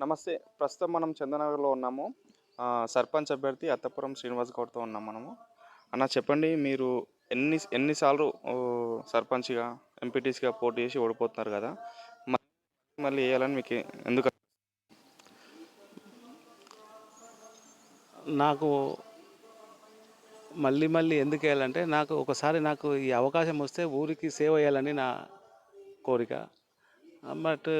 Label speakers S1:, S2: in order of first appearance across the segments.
S1: నమస్తే. ప్రస్తుతం మనం చందనగర్లో ఉన్నాము. సర్పంచ్ అభ్యర్థి అత్తపురం శ్రీనివాస్ గౌడ్తో ఉన్నాం మనము. అన్న చెప్పండి మీరు ఎన్ని ఎన్నిసార్లు సర్పంచ్గా ఎంపీటీసీగా పోటీ చేసి ఓడిపోతున్నారు కదా? మళ్ళీ వేయాలని మీకు ఎందుకు
S2: నాకు మళ్ళీ మళ్ళీ ఎందుకు వేయాలంటే నాకు ఒకసారి నాకు ఈ అవకాశం వస్తే ఊరికి సేవ చేయాలని నా కోరిక. బట్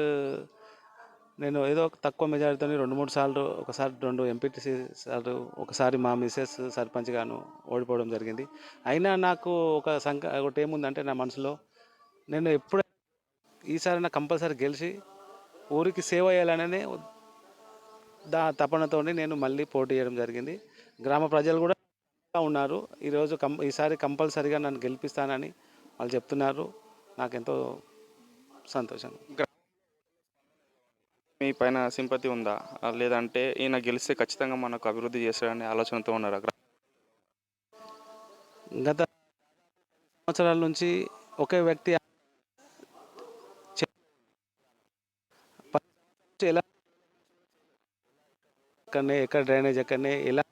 S2: నేను ఏదో తక్కువ మెజారిటీతో రెండు మూడు సార్లు ఒకసారి రెండు ఎంపీటీసీ సార్లు ఒకసారి మా మిసెస్ సర్పంచ్ గాను ఓడిపోవడం జరిగింది. అయినా నాకు ఒక సంక ఒకటి ఏముందంటే నా మనసులో నేను ఎప్పుడు ఈసారి నా కంపల్సరీ గెలిచి ఊరికి సేవ చేయాలనే దా తపనతో నేను మళ్ళీ పోటీ చేయడం జరిగింది. గ్రామ ప్రజలు కూడా ఉన్నారు. ఈరోజు కం ఈసారి కంపల్సరీగా నన్ను గెలిపిస్తానని వాళ్ళు చెప్తున్నారు. నాకెంతో సంతోషం.
S1: మీ పైన సింపతి ఉందా? లేదంటే ఈయన గెలిస్తే ఖచ్చితంగా మనకు అభివృద్ధి చేస్తాడనే ఆలోచనతో ఉన్నారు?
S2: అక్కడ గత సంవత్సరాల నుంచి ఒకే వ్యక్తి ఎలా ఎక్కడనే ఎక్కడ డ్రైనేజ్ ఎక్కడనే ఎలా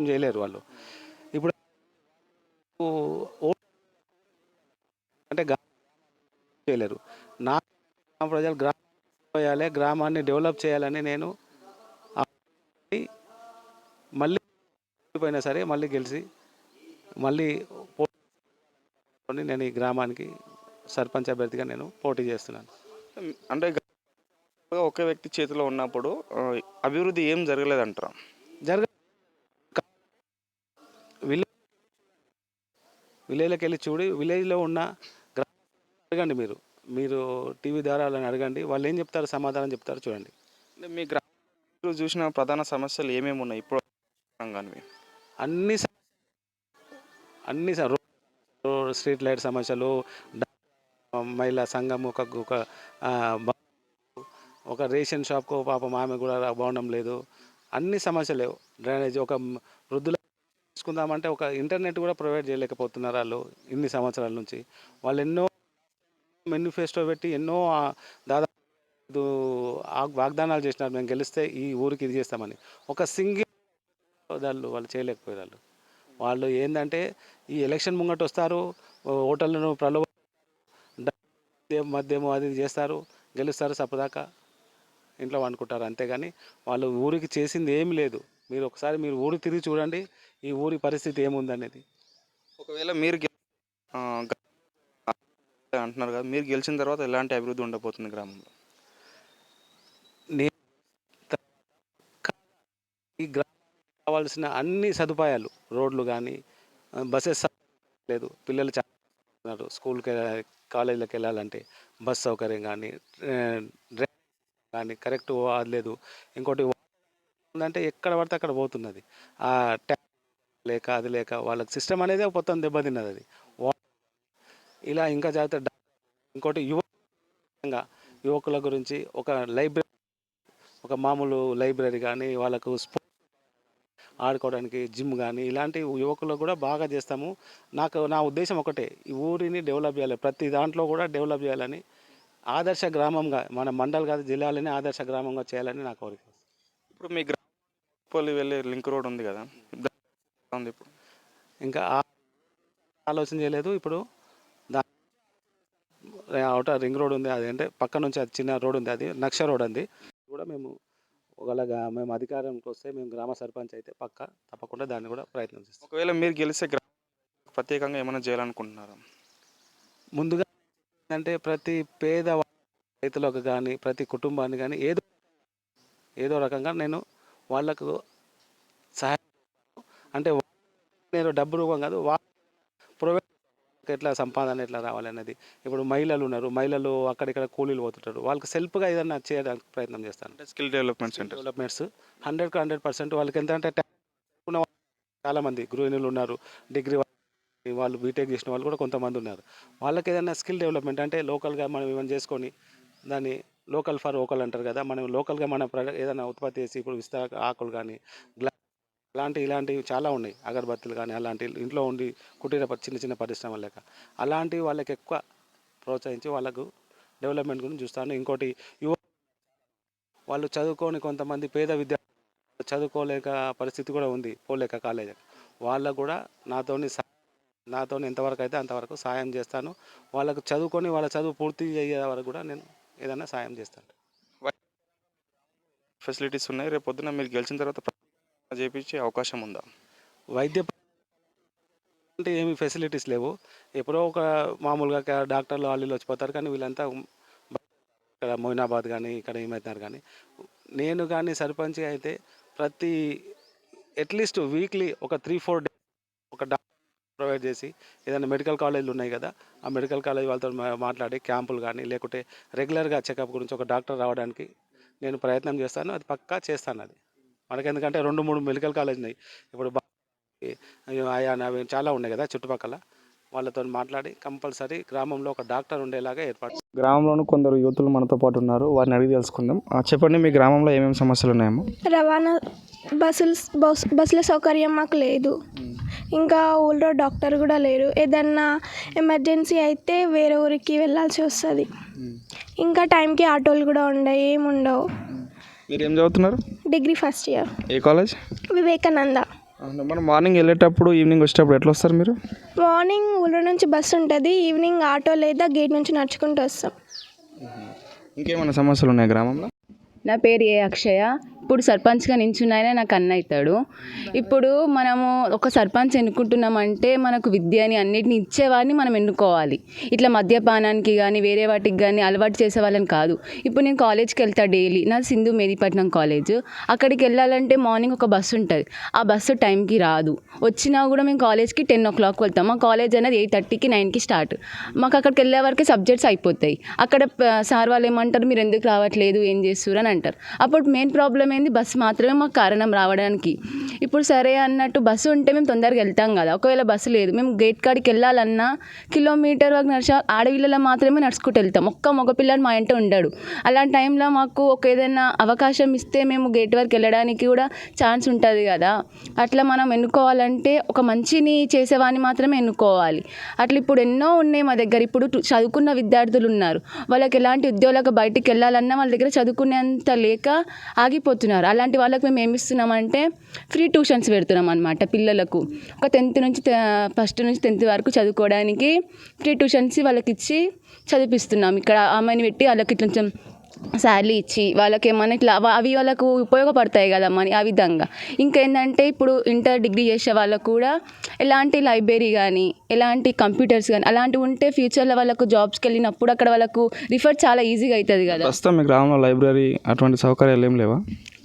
S2: చేయలేరు వాళ్ళు. ఇప్పుడు అంటే చేయలేరు. నా ప్రజలు గ్రామ చేయాలి గ్రామాన్ని డెవలప్ చేయాలని నేను మళ్ళీ పోయినా సరే మళ్ళీ గెలిచి మళ్ళీ నేను ఈ గ్రామానికి సర్పంచ్ అభ్యర్థిగా నేను పోటీ చేస్తున్నాను.
S1: అంటే ఒకే వ్యక్తి చేతిలో ఉన్నప్పుడు అభివృద్ధి ఏం జరగలేదంటారా?
S2: జరగ విలేజ్ విలేజ్లోకి వెళ్ళి చూడి విలేజ్లో ఉన్న గ్రా- అడగండి మీరు మీరు టీవీ ద్వారా వాళ్ళని అడగండి. వాళ్ళు ఏం చెప్తారు సమాధానం చెప్తారు చూడండి.
S1: అంటే మీ గ్రామంలో చూసిన ప్రధాన సమస్యలు ఏమేమి ఉన్నాయి? ఇప్పుడు
S2: అన్ని అన్ని స్ట్రీట్ లైట్ సమస్యలు మహిళా సంఘం ఒక ఒక ఒక రేషన్ షాప్కు పాపం ఆమె కూడా బాగుండడం లేదు. అన్ని సమస్యలు లేవు. డ్రైనేజ్ ఒక వృద్ధుల తీసుకుందామంటే ఒక ఇంటర్నెట్ కూడా ప్రొవైడ్ చేయలేకపోతున్నారు వాళ్ళు ఇన్ని సంవత్సరాల నుంచి. వాళ్ళు ఎన్నో మేనిఫెస్టో పెట్టి ఎన్నో దాదాపు వాగ్దానాలు చేసినారు. మేము గెలిస్తే ఈ ఊరికి ఇది చేస్తామని. ఒక సింగిల్ వాళ్ళు వాళ్ళు చేయలేకపోయారు వాళ్ళు ఏంటంటే ఈ ఎలక్షన్ ముంగట వస్తారు ఓటర్లను ప్రలోభ మద్యము అది ఇది చేస్తారు గెలుస్తారు సపదాకా ఇంట్లో వండుకుంటారు అంతేగాని వాళ్ళు ఊరికి చేసింది ఏమి లేదు. మీరు ఒకసారి మీరు ఊరు తిరిగి చూడండి ఈ ఊరి పరిస్థితి ఏముందనేది.
S1: ఒకవేళ మీరు అంటున్నారు కదా మీరు గెలిచిన తర్వాత ఎలాంటి అభివృద్ధి ఉండబోతుంది గ్రామంలో?
S2: ఈ గ్రామం కావాల్సిన అన్ని సదుపాయాలు రోడ్లు కానీ బస్సెస్ లేదు పిల్లలు చాలా స్కూల్కి కాలేజీలకు వెళ్ళాలంటే బస్ సౌకర్యం కానీ కానీ కరెక్ట్ అది లేదు. ఇంకోటి అంటే ఎక్కడ పడితే అక్కడ పోతున్నది. ఆ ట్యాప్ లేక అది లేక వాళ్ళకి సిస్టమ్ అనేది మొత్తం దెబ్బతిన్నది అది. వా- ఇలా ఇంకా జాగ్రత్త ఇంకోటి యువ యువకుల గురించి ఒక లైబ్రరీ ఒక మామూలు లైబ్రరీ కానీ వాళ్ళకు స్పో ఆడుకోవడానికి జిమ్ కానీ ఇలాంటి యువకులకు కూడా బాగా చేస్తాము. నాకు నా ఉద్దేశం ఒకటే ఈ ఊరిని డెవలప్ చేయాలి. ప్రతి దాంట్లో కూడా డెవలప్ చేయాలని ఆదర్శ గ్రామంగా మన మండల్ కాదు జిల్లాలోనే ఆదర్శ గ్రామంగా చేయాలని నా కోరిక.
S1: ఇప్పుడు మీ గ్రామం వెళ్ళే లింక్ రోడ్ ఉంది కదా. ఉంది ఇప్పుడు
S2: ఇంకా ఆలోచన చేయలేదు ఇప్పుడు. అవుటర్ రింగ్ రోడ్ ఉంది. అది అంటే పక్క నుంచి అది చిన్న రోడ్ ఉంది. అది నక్ష రోడ్ ఉంది కూడా మేము ఒకలాగా మేము అధికారంకి వస్తే మేము గ్రామ సర్పంచ్ అయితే పక్క తప్పకుండా దాన్ని కూడా ప్రయత్నం చేస్తాం.
S1: ఒకవేళ మీరు గెలిస్తే ప్రత్యేకంగా ఏమైనా చేయాలనుకుంటున్నారా?
S2: ముందుగా అంటే ప్రతి పేద రైతులకు కానీ ప్రతి కుటుంబాన్ని కానీ ఏదో ఏదో రకంగా నేను వాళ్ళకు సహాయం అంటే నేను డబ్బు రూపం కాదు వా ప్రొవైడ్ ఎట్లా సంపాదన ఎట్లా రావాలనేది ఇప్పుడు మహిళలు ఉన్నారు మహిళలు అక్కడిక్కడ కూలీలు పోతుంటారు. వాళ్ళకి సెల్ఫ్గా ఏదైనా చేయడానికి ప్రయత్నం చేస్తాను
S1: స్కిల్ డెవలప్మెంట్
S2: డెవలప్మెంట్స్ హండ్రెడ్కి హండ్రెడ్ పర్సెంట్ వాళ్ళకి ఎంత అంటే చాలామంది గృహిణులు ఉన్నారు డిగ్రీ వాళ్ళు బీటెక్ చేసిన వాళ్ళు కూడా కొంతమంది ఉన్నారు. వాళ్ళకి ఏదైనా స్కిల్ డెవలప్మెంట్ అంటే లోకల్గా మనం ఏమైనా చేసుకొని దాన్ని లోకల్ ఫర్ ఓకల్ అంటారు కదా మనం లోకల్గా మన ఏదైనా ఉత్పత్తి చేసి ఇప్పుడు విస్తార ఆకులు కానీ గ్లా అలాంటి ఇలాంటివి చాలా ఉన్నాయి. అగరబత్తులు కానీ అలాంటి ఇంట్లో ఉండి కుటీర చిన్న చిన్న పరిశ్రమలు లేక. అలాంటివి వాళ్ళకి ఎక్కువ ప్రోత్సహించి వాళ్ళకు డెవలప్మెంట్ గురించి చూస్తాను ఇంకోటి యువ వాళ్ళు చదువుకొని కొంతమంది పేద విద్యార్థులు చదువుకోలేక పరిస్థితి కూడా ఉంది. పోలేక కాలేజ్. వాళ్ళకు కూడా నాతోని నాతో నాతోని ఎంతవరకు అయితే అంతవరకు సాయం చేస్తాను. వాళ్ళకు చదువుకొని వాళ్ళ చదువు పూర్తి అయ్యే వరకు కూడా నేను ఏదైనా సాయం చేస్తాను.
S1: ఫెసిలిటీస్ ఉన్నాయి. రేపు పొద్దున మీరు గెలిచిన తర్వాత చేపించే అవకాశం ఉందా?
S2: వైద్య అంటే ఏమి ఫెసిలిటీస్ లేవు. ఎప్పుడో ఒక మామూలుగా డాక్టర్లు వాళ్ళు వచ్చిపోతారు కానీ వీళ్ళంతా ఇక్కడ మొయినాబాద్ కానీ ఇక్కడ ఏమవుతున్నారు కానీ నేను కానీ సర్పంచ్ అయితే ప్రతి అట్లీస్ట్ వీక్లీ ఒక త్రీ ఫోర్ డేస్ ఒక డాక్టర్ ప్రొవైడ్ చేసి ఏదైనా మెడికల్ కాలేజీలు ఉన్నాయి కదా ఆ మెడికల్ కాలేజ్ వాళ్ళతో మాట్లాడి క్యాంపులు కానీ లేకుంటే రెగ్యులర్గా చెకప్ గురించి ఒక డాక్టర్ రావడానికి నేను ప్రయత్నం చేస్తాను. అది పక్కా చేస్తాను అది. మనకి ఎందుకంటే రెండు మూడు మెడికల్ కాలేజ్ ఉన్నాయి. ఇప్పుడు అవి చాలా ఉన్నాయి కదా చుట్టుపక్కల. వాళ్ళతో మాట్లాడి కంపల్సరీ గ్రామంలో ఒక డాక్టర్ ఉండేలాగా ఏర్పాటు
S1: గ్రామంలోనూ కొందరు యువతులు మనతో పాటు ఉన్నారు. వారిని అడిగి తెలుసుకుందాం. ఆ, చెప్పండి మీ గ్రామంలో ఏమేమి సమస్యలు ఉన్నాయేమో
S3: రవాణా బస్సులు బస్ బస్సుల సౌకర్యం మాకు లేదు. ఇంకా ఊళ్ళో డాక్టర్ కూడా లేరు. ఏదన్నా ఎమర్జెన్సీ అయితే వేరే ఊరికి వెళ్ళాల్సి వస్తుంది. ఇంకా టైంకి ఆటోలు కూడా ఉండవు ఏమి ఉండవు
S1: మీరు ఏం చదువుతున్నారు?
S3: Degree first year.
S1: ఏ కాలేజ్?
S3: వివేకానంద.
S1: మనం మార్నింగ్ వెళ్ళేటప్పుడు ఈవినింగ్ వచ్చేటప్పుడు ఎట్లా వస్తారు మీరు?
S3: మార్నింగ్ ఊళ్ళో నుంచి బస్సు ఉంటుంది ఈవినింగ్ ఆటో లేదా గేట్ నుంచి నడుచుకుంటూ వస్తాం.
S1: ఇంకేమైనా సమస్యలు ఉన్నాయి గ్రామంలో?
S4: నా పేరు ఏ అక్షయ. ఇప్పుడు సర్పంచ్గా నించున్నాయనే నాకు అన్న అవుతాడు. ఇప్పుడు మనము ఒక సర్పంచ్ ఎన్నుకుంటున్నామంటే మనకు విద్యని అన్నిటిని ఇచ్చేవాడిని మనం ఎన్నుకోవాలి. ఇట్లా మద్యపానానికి కానీ వేరే వాటికి కానీ అలవాటు చేసే వాళ్ళని కాదు. ఇప్పుడు నేను కాలేజ్కి వెళ్తా డైలీ. నా సింధు మేదీపట్నం కాలేజ్. అక్కడికి వెళ్ళాలంటే మార్నింగ్ ఒక బస్సు ఉంటుంది. ఆ బస్సు టైంకి రాదు. వచ్చినా కూడా మేము కాలేజ్కి టెన్ ఓ క్లాక్ వెళ్తాం. మా కాలేజ్ అనేది ఎయిట్ థర్టీకి నైన్కి స్టార్ట్. మాకు అక్కడికి వెళ్ళే వరకు సబ్జెక్ట్స్ అయిపోతాయి. అక్కడ సార్ వాళ్ళు ఏమంటారు మీరు ఎందుకు రావట్లేదు? ఏం చేస్తారు అని అంటారు. అప్పుడు మెయిన్ ప్రాబ్లం ఏంది బస్సు మాత్రమే మాకు కారణం రావడానికి. ఇప్పుడు సరే అన్నట్టు బస్సు ఉంటే మేము తొందరగా వెళ్తాం కదా. ఒకవేళ బస్సు లేదు మేము గేట్ కాడికి వెళ్ళాలన్నా కిలోమీటర్ వరకు నడిచే ఆడవిళ్ళలో మాత్రమే నడుచుకుంటూ వెళ్తాం. ఒక్క మగపిల్లని మా ఇంట ఉండడు. అలాంటి టైంలో మాకు ఒక ఏదైనా అవకాశం ఇస్తే మేము గేట్ వరకు వెళ్ళడానికి కూడా ఛాన్స్ ఉంటుంది కదా. అట్లా మనం ఎన్నుకోవాలంటే ఒక మంచిని చేసేవాడిని మాత్రమే ఎన్నుకోవాలి. అట్లా ఇప్పుడు ఎన్నో ఉన్నాయి మా దగ్గర. ఇప్పుడు చదువుకున్న విద్యార్థులు ఉన్నారు. వాళ్ళకి ఎలాంటి ఉద్యోగాలకు బయటికి వెళ్ళాలన్నా వాళ్ళ దగ్గర చదువుకునేంత లేక ఆగిపోతుంది చదువుతున్నారు. అలాంటి వాళ్ళకి మేము ఏమి ఇస్తున్నామంటే ఫ్రీ ట్యూషన్స్ పెడుతున్నాం అనమాట పిల్లలకు. ఒక టెన్త్ నుంచి ఫస్ట్ నుంచి టెన్త్ వరకు చదువుకోవడానికి ఫ్రీ ట్యూషన్స్ వాళ్ళకి ఇచ్చి చదివిస్తున్నాం ఇక్కడ అమ్మాయిని పెట్టి వాళ్ళకి ఇట్లా కొంచెం శాలరీ ఇచ్చి వాళ్ళకి ఏమైనా ఇట్లా అవి వాళ్ళకు ఉపయోగపడతాయి కదా మనీ ఆ విధంగా. ఇంకా ఏంటంటే ఇప్పుడు ఇంటర్ డిగ్రీ చేసే వాళ్ళకు కూడా ఎలాంటి లైబ్రరీ కానీ ఎలాంటి కంప్యూటర్స్ కానీ అలాంటివి ఉంటే ఫ్యూచర్లో వాళ్ళకు జాబ్స్కి వెళ్ళినప్పుడు అక్కడ వాళ్ళకు రిఫర్ చాలా ఈజీగా అవుతుంది కదా.
S1: ప్రస్తుతం మీ గ్రామంలో లైబ్రరీ అటువంటి సౌకర్యాలు ఏం లేవా?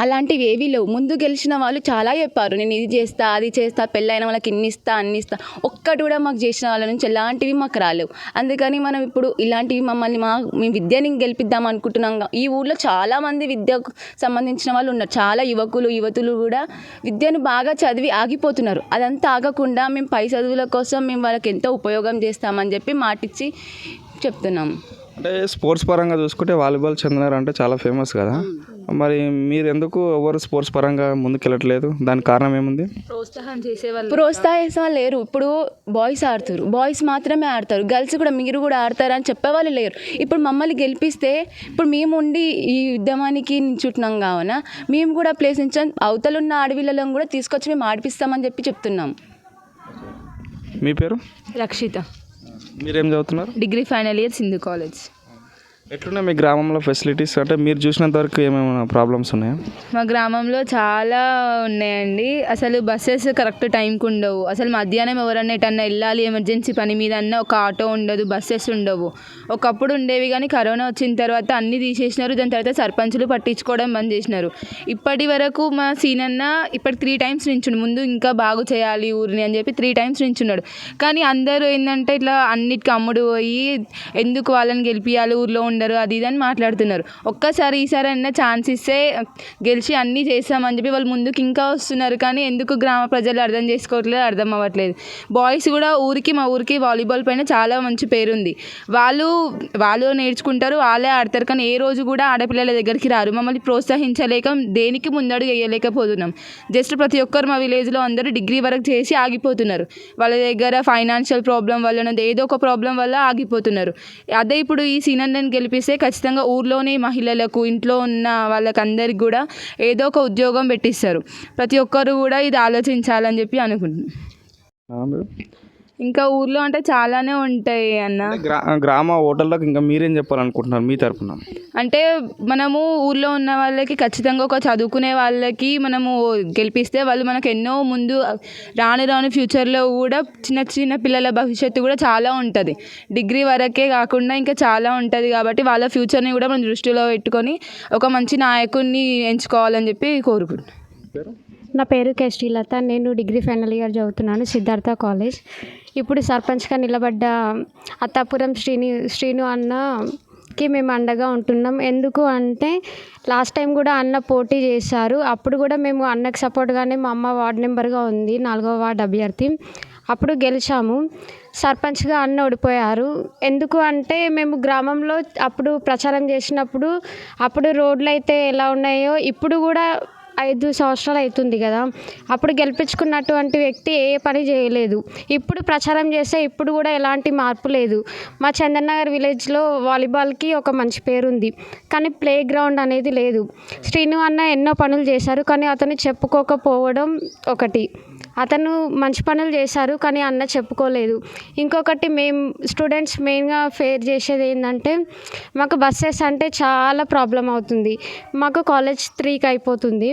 S4: అలాంటివి ఏవీ లేవు. ముందు గెలిచిన వాళ్ళు చాలా చెప్పారు నేను ఇది చేస్తా అది చేస్తా పెళ్ళైన వాళ్ళకి ఇన్ని ఇస్తా అన్ని ఇస్తా. ఒక్కటి కూడా మాకు చేసిన వాళ్ళ నుంచి ఎలాంటివి మాకు రాలేవు. అందుకని మనం ఇప్పుడు ఇలాంటివి మమ్మల్ని మా మేము విద్యని గెలిపిద్దాం అనుకుంటున్నాం ఈ ఊర్లో చాలా మంది విద్యకు సంబంధించిన వాళ్ళు ఉన్నారు. చాలా యువకులు యువతులు కూడా విద్యను బాగా చదివి ఆగిపోతున్నారు. అదంతా ఆగకుండా మేము పై చదువుల కోసం మేము వాళ్ళకి ఎంతో ఉపయోగం చేస్తామని చెప్పి మాటిచ్చి చెప్తున్నాము
S1: అంటే స్పోర్ట్స్ పరంగా చూసుకుంటే వాలీబాల్ చందనార్ అంటే చాలా ఫేమస్ కదా. మరి మీరు ఎందుకు ఎవరు స్పోర్ట్స్ పరంగా ముందుకెళ్ళట్లేదు? దానికి కారణం ఏముంది?
S5: ప్రోత్సాహం చేసేవాళ్ళు.
S4: ప్రోత్సహించే వాళ్ళు లేరు. ఇప్పుడు బాయ్స్ ఆడుతారు. బాయ్స్ మాత్రమే ఆడతారు. గర్ల్స్ కూడా మీరు కూడా ఆడతారు అని చెప్పేవాళ్ళు లేరు. ఇప్పుడు మమ్మల్ని గెలిపిస్తే ఇప్పుడు మేము ఉండి ఈ ఉద్యమానికి నించుంటున్నాం కావున మేము కూడా ప్లేస్ నుంచి అవతలున్న ఆడవిళ్ళలను కూడా తీసుకొచ్చి మేము ఆడిపిస్తామని చెప్పి చెప్తున్నాం.
S1: మీ పేరు?
S5: రక్షిత.
S1: మీరేం చదువుతున్నారు?
S5: Degree final year Sindhu college
S1: ఎట్లున్నాయి మీ గ్రామంలో ఫెసిలిటీస్? అంటే మీరు చూసినంత వరకు ఏమైనా ప్రాబ్లమ్స్ ఉన్నాయా?
S5: మా గ్రామంలో చాలా ఉన్నాయండి. అసలు బస్సెస్ కరెక్ట్ టైంకి ఉండవు. అసలు మధ్యాహ్నం ఎవరన్నా ఎటన్నా వెళ్ళాలి ఎమర్జెన్సీ పని మీద అన్న ఒక ఆటో ఉండదు బస్సెస్ ఉండవు. ఒకప్పుడు ఉండేవి కానీ కరోనా వచ్చిన తర్వాత అన్ని తీసేసినారు. దాని తర్వాత సర్పంచులు పట్టించుకోవడం బంద్ చేసినారు. ఇప్పటి వరకు మా అన్న ఇప్పటి త్రీ టైమ్స్ నించుండు. ముందు ఇంకా బాగు చేయాలి ఊరిని అని చెప్పి త్రీ టైమ్స్ నించున్నాడు. కానీ అందరూ ఏంటంటే ఇట్లా అన్నిటికీ అమ్ముడు పోయి ఎందుకు వాళ్ళని గెలిపియాలి? ఊర్లో ఉండరు అది ఇది అని మాట్లాడుతున్నారు. ఒక్కసారి ఈసారి అయినా ఛాన్స్ ఇస్తే గెలిచి అన్నీ చేస్తామని చెప్పి వాళ్ళు ముందుకు ఇంకా వస్తున్నారు కానీ ఎందుకు గ్రామ ప్రజలు అర్థం చేసుకోవట్లేదు అర్థం అవ్వట్లేదు. బాయ్స్ కూడా ఊరికి మా ఊరికి వాలీబాల్ పైన చాలా మంచి పేరుంది వాళ్ళు వాళ్ళు నేర్చుకుంటారు వాళ్ళే ఆడతారు కానీ ఏ రోజు కూడా ఆడపిల్లల దగ్గరికి రారు. మమ్మల్ని ప్రోత్సహించలేక దేనికి ముందడుగు వేయలేకపోతున్నాం. జస్ట్ ప్రతి ఒక్కరు మా విలేజ్లో అందరూ డిగ్రీ వరకు చేసి ఆగిపోతున్నారు. వాళ్ళ దగ్గర ఫైనాన్షియల్ ప్రాబ్లం వల్ల ఏదో ఒక ప్రాబ్లం వల్ల ఆగిపోతున్నారు. అదే ఇప్పుడు ఈ సీనియర్ని గెలిపి కల్పిస్తే ఖచ్చితంగా ఊర్లోని మహిళలకు ఇంట్లో ఉన్న వాళ్ళకందరికి కూడా ఏదో ఒక ఉద్యోగం పెట్టిస్తారు. ప్రతి ఒక్కరు కూడా ఇది ఆలోచించాలని చెప్పి అనుకుంటున్నాను ఇంకా ఊర్లో అంటే చాలానే ఉంటాయి అన్న.
S1: గ్రామ ఓటర్లకు ఇంకా మీరేం చెప్పాలనుకుంటున్నారు? మీ తరపున.
S5: అంటే మనము ఊర్లో ఉన్న వాళ్ళకి ఖచ్చితంగా ఒక చదువుకునే వాళ్ళకి మనము గెలిపిస్తే వాళ్ళు మనకు ఎన్నో ముందు రాను రాను ఫ్యూచర్లో కూడా చిన్న చిన్న పిల్లల భవిష్యత్తు కూడా చాలా ఉంటుంది. డిగ్రీ వరకే కాకుండా ఇంకా చాలా ఉంటుంది కాబట్టి వాళ్ళ ఫ్యూచర్ని కూడా మనం దృష్టిలో పెట్టుకొని ఒక మంచి నాయకుడిని ఎంచుకోవాలని చెప్పి కోరుకుంటున్నాను
S6: నా పేరు కే శ్రీలత. నేను డిగ్రీ ఫైనల్ ఇయర్ చదువుతున్నాను సిద్ధార్థ కాలేజ్. ఇప్పుడు సర్పంచ్గా నిలబడ్డ అత్తాపురం శ్రీని శ్రీను అన్నకి మేము అండగా ఉంటున్నాం. ఎందుకు అంటే లాస్ట్ టైం కూడా అన్న పోటీ చేశారు. అప్పుడు కూడా మేము అన్నకు సపోర్ట్గానే మా అమ్మ వార్డ్ నెంబర్గా ఉంది నాలుగవ వార్డ్ అభ్యర్థి. అప్పుడు గెలిచాము. సర్పంచ్గా అన్న ఓడిపోయారు. ఎందుకు అంటే మేము గ్రామంలో అప్పుడు ప్రచారం చేసినప్పుడు అప్పుడు రోడ్లు అయితే ఎలా ఉన్నాయో ఇప్పుడు కూడా ఐదు సంవత్సరాలు అవుతుంది కదా. అప్పుడు గెలిపించుకున్నటువంటి వ్యక్తి ఏ పని చేయలేదు. ఇప్పుడు ప్రచారం చేస్తే ఇప్పుడు కూడా ఎలాంటి మార్పు లేదు. మా చందన్నగర్ విలేజ్లో వాలీబాల్కి ఒక మంచి పేరు ఉంది కానీ ప్లే గ్రౌండ్ అనేది లేదు. శ్రీను అన్న ఎన్నో పనులు చేశారు. కానీ అతను చెప్పుకోకపోవడం ఒకటి. అతను మంచి పనులు చేశారు కానీ అన్న చెప్పుకోలేదు. ఇంకొకటి మేము స్టూడెంట్స్ మెయిన్గా ఫేర్ చేసేది ఏంటంటే మాకు బస్సెస్ అంటే చాలా ప్రాబ్లం అవుతుంది. మాకు కాలేజ్ త్రీకి అయిపోతుంది.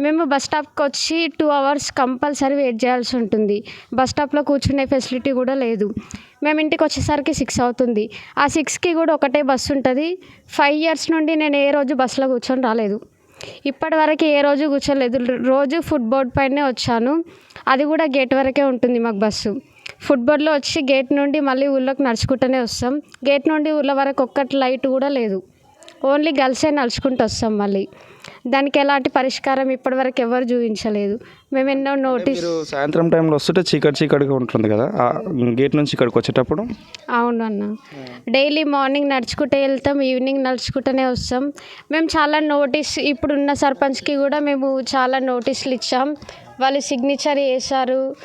S6: మేము బస్ స్టాప్కి వచ్చి టూ అవర్స్ కంపల్సరీ వెయిట్ చేయాల్సి ఉంటుంది. బస్ స్టాప్లో కూర్చునే ఫెసిలిటీ కూడా లేదు. మేము ఇంటికి వచ్చేసరికి సిక్స్ అవుతుంది. ఆ సిక్స్కి కూడా ఒకటే బస్సు ఉంటుంది. ఫైవ్ ఇయర్స్ నుండి నేను ఏ రోజు బస్సులో కూర్చొని రాలేదు. ఇప్పటి వరకు ఏ రోజు కూర్చోలేదు. రోజు ఫుట్బోర్డ్ పైనే వచ్చాను. అది కూడా గేట్ వరకే ఉంటుంది మాకు బస్సు. ఫుట్బోర్డ్లో వచ్చి గేట్ నుండి మళ్ళీ ఊళ్ళోకి నడుచుకుంటూనే వస్తాం. గేట్ నుండి ఊళ్ళో వరకు ఒక్కటి లైట్ కూడా లేదు. ఓన్లీ గర్ల్సే నడుచుకుంటూ వస్తాం మళ్ళీ. దానికి ఎలాంటి పరిష్కారం ఇప్పటివరకు ఎవరు చూపించలేదు. మేము ఎన్నో నోటీస్
S1: మీరు సాయంత్రం టైంలో వస్తుంటే చీకటి చీకటిగా ఉంటుంది కదా ఆ గేట్ నుంచి ఇక్కడికి వచ్చేటప్పుడు?
S6: అవును అన్న. డైలీ మార్నింగ్ నడుచుకుంటూ వెళ్తాం ఈవినింగ్ నడుచుకుంటూనే వస్తాం. మేము చాలా నోటీస్ ఇప్పుడున్న సర్పంచ్కి కూడా మేము చాలా నోటీసులు ఇచ్చాం. వాళ్ళు సిగ్నేచర్ చేశారు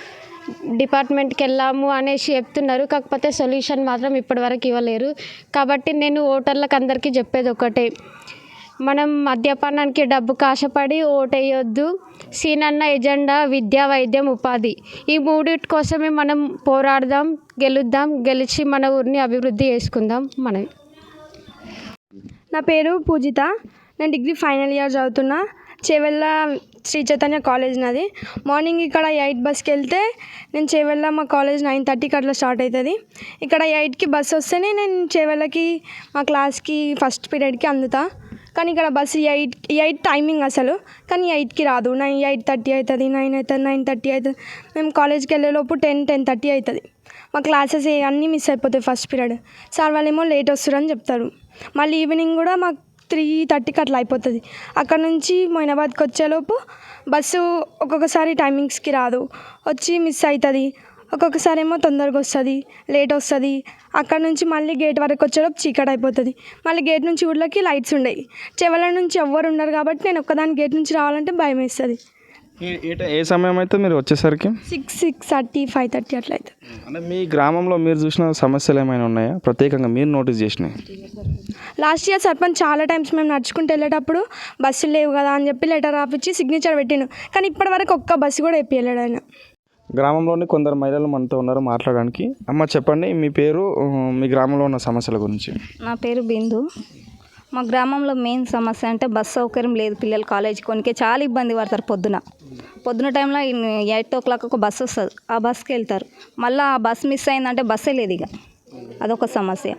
S6: డిపార్ట్మెంట్కి వెళ్ళాము అనేసి చెప్తున్నారు. కాకపోతే సొల్యూషన్ మాత్రం ఇప్పటివరకు ఇవ్వలేరు. కాబట్టి నేను ఓటర్లకు అందరికీ చెప్పేది ఒకటే. మనం మద్యపానానికి డబ్బుకు ఆశపడి ఓటేయొద్దు. సీనన్న ఎజెండా విద్య వైద్యం ఉపాధి. ఈ మూడిటి కోసమే మనం పోరాడదాం గెలుద్దాం గెలిచి మన ఊరిని అభివృద్ధి చేసుకుందాం. మనవి.
S3: నా పేరు పూజిత. నేను డిగ్రీ ఫైనల్ ఇయర్ చదువుతున్నా. చేవెళ్ళ శ్రీ చైతన్య కాలేజ్ నాది. మార్నింగ్ ఇక్కడ ఎయిట్ బస్కి వెళ్తే నేను చేవెళ్ళ మా కాలేజ్ నైన్ థర్టీకి అట్లా స్టార్ట్ అవుతుంది ఇక్కడ ఎయిట్కి బస్ వస్తేనే నేను చేవెళ్ళకి మా క్లాస్కి ఫస్ట్ పీరియడ్కి అందుతా. కానీ ఇక్కడ బస్సు ఎయిట్ ఎయిట్ టైమింగ్ అసలు. కానీ ఎయిట్కి రాదు. నైన్ ఎయిట్ థర్టీ అవుతుంది నైన్ అవుతుంది నైన్ థర్టీ అవుతుంది మేము కాలేజ్కి వెళ్ళేలోపు టెన్ టెన్ థర్టీ అవుతుంది మా క్లాసెస్ అన్నీ మిస్ అయిపోతాయి ఫస్ట్ పీరియడ్. సార్ వాళ్ళేమో లేట్ వస్తారని చెప్తారు. మళ్ళీ ఈవినింగ్ కూడా మాకు త్రీ థర్టీకి అట్లా అయిపోతుంది. అక్కడ నుంచి మొయినాబాద్కి వచ్చేలోపు బస్సు ఒక్కొక్కసారి టైమింగ్స్కి రాదు. వచ్చి మిస్ అవుతుంది ఒక్కొక్కసారి ఏమో తొందరగా వస్తుంది లేట్ వస్తుంది. అక్కడ నుంచి మళ్ళీ గేట్ వరకు వచ్చేలోపు చీకటి అయిపోతుంది. మళ్ళీ గేట్ నుంచి ఊళ్ళకి లైట్స్ ఉండవు చెవల నుంచి ఎవ్వరు ఉండరు కాబట్టి నేను ఒక్కదాని గేట్ నుంచి రావాలంటే భయం వేస్తుంది.
S1: ఏ- సమయం అయితే మీరు వచ్చేసరికి?
S3: Six six thirty five thirty అట్లా అవుతుంది
S1: అంటే మీ గ్రామంలో మీరు చూసిన సమస్యలు ఏమైనా ఉన్నాయా? ప్రత్యేకంగా మీరు నోటీస్ చేసినాయి
S3: లాస్ట్ ఇయర్ సర్పంచ్ చాలా టైమ్స్ మేము నడుచుకుంటూ వెళ్ళేటప్పుడు బస్సులు లేవు కదా అని చెప్పి లెటర్ రాపిచ్చి సిగ్నేచర్ పెట్టిండు. కానీ ఇప్పటివరకు ఒక్క బస్సు కూడా ఎప్పియలేడు ఆయన.
S1: గ్రామంలోని కొందరు మహిళలు మనతో ఉన్నారు మాట్లాడడానికి. అమ్మ చెప్పండి మీ పేరు మీ గ్రామంలో ఉన్న సమస్యల గురించి.
S7: నా పేరు బిందు. మా గ్రామంలో మెయిన్ సమస్య అంటే బస్ సౌకర్యం లేదు పిల్లలు కాలేజీ కొనికే చాలా ఇబ్బంది పడతారు పొద్దున. పొద్దున టైంలో ఎయిట్ ఓ క్లాక్ ఒక బస్సు వస్తుంది. ఆ బస్కి వెళ్తారు. మళ్ళీ ఆ బస్ మిస్ అయిందంటే బస్సే లేదు ఇక. అదొక సమస్య.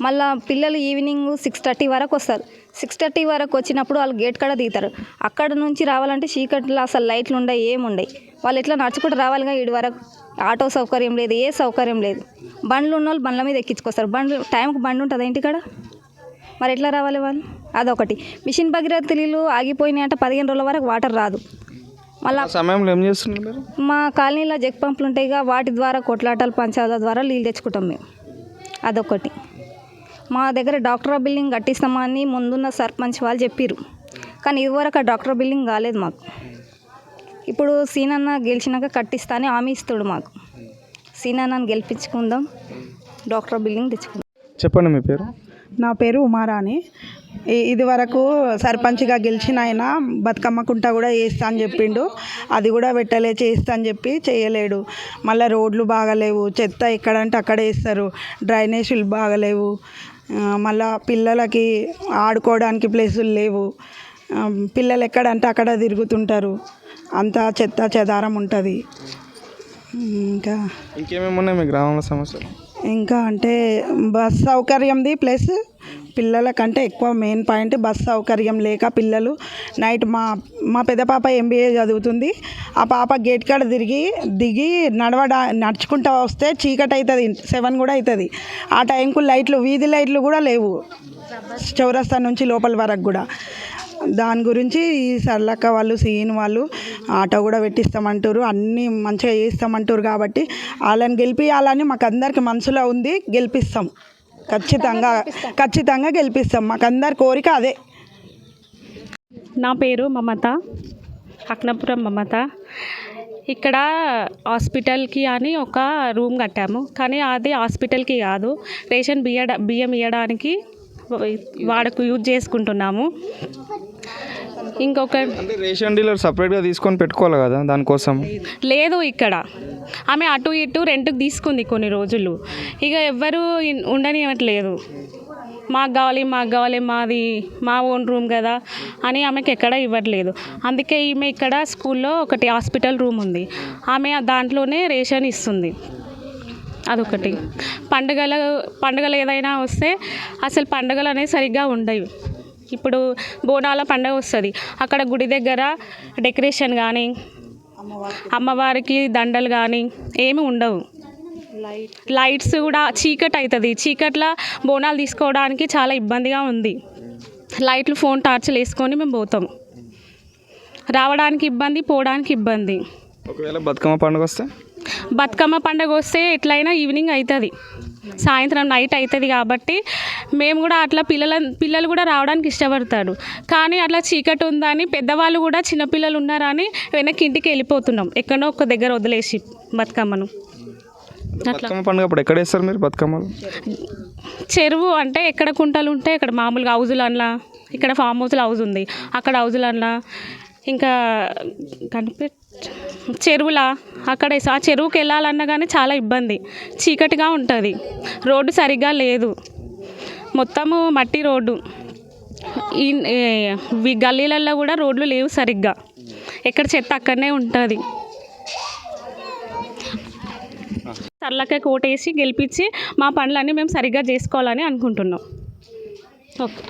S7: మళ్ళీ పిల్లలు ఈవినింగ్ సిక్స్ థర్టీ వరకు వస్తారు. సిక్స్ థర్టీ వరకు వచ్చినప్పుడు వాళ్ళు గేట్ కాడ దిగుతారు. అక్కడ నుంచి రావాలంటే చీకట్లో అసలు లైట్లు ఉండవు ఏముండయి వాళ్ళు ఎట్లా నడుచుకుంటూ రావాలిగా ఇటు వరకు? ఆటో సౌకర్యం లేదు ఏ సౌకర్యం లేదు. బండ్లు ఉన్న వాళ్ళు బండ్ల మీద ఎక్కించుకొస్తారు. బండ్లు టైంకి బండి ఉంటుంది ఇంటికాడ మరి ఎట్లా రావాలి వాళ్ళు? అదొకటి. మిషన్ భగీరథ నీళ్ళు ఆగిపోయినాయి అంటే పదిహేను రోజుల వరకు వాటర్ రాదు. మళ్ళీ
S1: సమయంలో ఏం చేస్తున్నారు
S7: మా కాలనీలో జగ్ పంపులు ఉంటాయిగా వాటి ద్వారా కొట్లాటలు పంచాయతీల ద్వారా నీళ్ళు తెచ్చుకుంటాం మేము. అదొకటి. మా దగ్గర డాక్టర్ బిల్డింగ్ కట్టిస్తామని ముందున్న సర్పంచ్ వాళ్ళు చెప్పారు కానీ ఇదివరకు ఆ డాక్టర్ బిల్డింగ్ కాలేదు మాకు. ఇప్పుడు సీనన్న గెలిచినాక కట్టిస్తానే హామీ ఇస్తాడు మాకు. సీనన్నని గెలిపించుకుందాం డాక్టర్ బిల్డింగ్ తెచ్చుకుందాం.
S1: చెప్పండి మీ పేరు?
S8: నా పేరు ఉమారాణి. ఇది వరకు సర్పంచ్గా గెలిచిన ఆయన బతుకమ్మ కుంట కూడా చేస్తా అని చెప్పిండు. అది కూడా పెట్టలే చేస్తా అని చెప్పి చేయలేడు. మళ్ళీ రోడ్లు బాగలేవు చెత్త ఎక్కడంటే అక్కడ వేస్తారు. డ్రైనేజీలు బాగలేవు. మళ్ళా పిల్లలకి ఆడుకోవడానికి ప్లేసులు లేవు. పిల్లలు ఎక్కడంటే అక్కడ తిరుగుతుంటారు. అంతా చెత్త చెదారం ఉంటుంది. ఇంకా
S1: ఇంకేమేమి ఉన్నాయి మీ గ్రామంలో సమస్యలు?
S8: ఇంకా అంటే బస్ సౌకర్యంది ప్లస్ పిల్లల కంటే ఎక్కువ మెయిన్ పాయింట్ బస్ సౌకర్యం లేక పిల్లలు. నైట్ మా మా పెద్ద పాప ఎంబీఏ చదువుతుంది. ఆ పాప గేట్ కాడ తిరిగి దిగి నడవడా నడుచుకుంటా వస్తే చీకటి అవుతుంది సెవెన్ కూడా అవుతుంది ఆ టైంకు లైట్లు వీధి లైట్లు కూడా లేవు. చౌరస్తా నుంచి లోపల వరకు కూడా. దాని గురించి ఈ సర్లక్క వాళ్ళు సీన్ వాళ్ళు ఆటో కూడా పెట్టిస్తామంటారు. అన్నీ మంచిగా చేస్తామంటారు కాబట్టి వాళ్ళని గెలిపియాలని మాకు అందరికి మనసులో ఉంది. గెలిపిస్తాం. ఖచ్చితంగా ఖచ్చితంగా గెలిపిస్తాం. మాకు అందరి కోరిక అదే.
S9: నా పేరు మమత. అక్నపురం మమత. ఇక్కడ హాస్పిటల్కి అని ఒక రూమ్ కట్టాము. కానీ అది హాస్పిటల్కి కాదు. రేషన్ బియ్య బియ్యం ఇవ్వడానికి వాడకు యూజ్ చేసుకుంటున్నాము. ఇంకొక
S1: రేషన్ డీలర్ సపరేట్గా తీసుకొని పెట్టుకోవాలి కదా దానికోసం.
S9: లేదు ఇక్కడ. ఆమె అటు ఇటు రెంట్కి తీసుకుంది కొన్ని రోజులు. ఇక ఎవ్వరు ఉండనివ్వట్లేదు మాకు కావాలి మాకు కావాలి మాది మా ఓన్ రూమ్ కదా అని ఆమెకి ఎక్కడ ఇవ్వట్లేదు. అందుకే ఈమె ఇక్కడ స్కూల్లో ఒకటి హాస్పిటల్ రూమ్ ఉంది. ఆమె దాంట్లోనే రేషన్ ఇస్తుంది. అదొకటి. పండుగల పండుగలు ఏదైనా వస్తే అసలు పండుగలు అనేవి సరిగ్గా ఉండవు. ఇప్పుడు బోనాల పండుగ వస్తుంది. అక్కడ గుడి దగ్గర డెకరేషన్ కానీ అమ్మవారికి దండలు కానీ ఏమి ఉండవు. లైట్స్ కూడా చీకటి అవుతుంది చీకట్లో బోనాలు తీసుకోవడానికి చాలా ఇబ్బందిగా ఉంది. లైట్లు ఫోన్ టార్చ్లు వేసుకొని మేము పోతాం. రావడానికి ఇబ్బంది పోవడానికి ఇబ్బంది.
S1: ఒకవేళ బతుకమ్మ పండుగ వస్తే?
S9: బతుకమ్మ పండుగ వస్తే ఎట్లయినా ఈవినింగ్ అవుతుంది సాయంత్రం నైట్ అవుతుంది కాబట్టి మేము కూడా అట్లా పిల్లల పిల్లలు కూడా రావడానికి ఇష్టపడతారు. కానీ అట్లా చీకటి ఉందని పెద్దవాళ్ళు కూడా చిన్నపిల్లలు ఉన్నారని వెనక్కి ఇంటికి వెళ్ళిపోతున్నాం. ఎక్కడో ఒక దగ్గర వదిలేసి బతుకమ్మను.
S1: బతుకమ్మ పండుగ అప్పుడు ఎక్కడ వేస్తారు మీరు బతుకమ్మలు?
S9: చెరువు అంటే ఎక్కడ కుంటలు ఉంటే ఇక్కడ మామూలుగా హౌజులు అన్నా ఇక్కడ ఫామ్ హౌస్లో హౌస్ ఉంది. అక్కడ హౌజులు అన్నా ఇంకా కనిపె చెరువులా అక్కడ ఆ చెరువుకి వెళ్ళాలన్నా కానీ చాలా ఇబ్బంది. చీకటిగా ఉంటుంది. రోడ్డు సరిగ్గా లేదు. మొత్తము మట్టి రోడ్డు. ఈ ఈ గల్లీలలో కూడా రోడ్లు లేవు సరిగ్గా. ఎక్కడ చెత్త అక్కడనే ఉంటుంది. సర్లకే కోటేసి గెలిపించి మా పనులన్నీ మేము సరిగ్గా చేసుకోవాలని అనుకుంటున్నాం. ఓకే.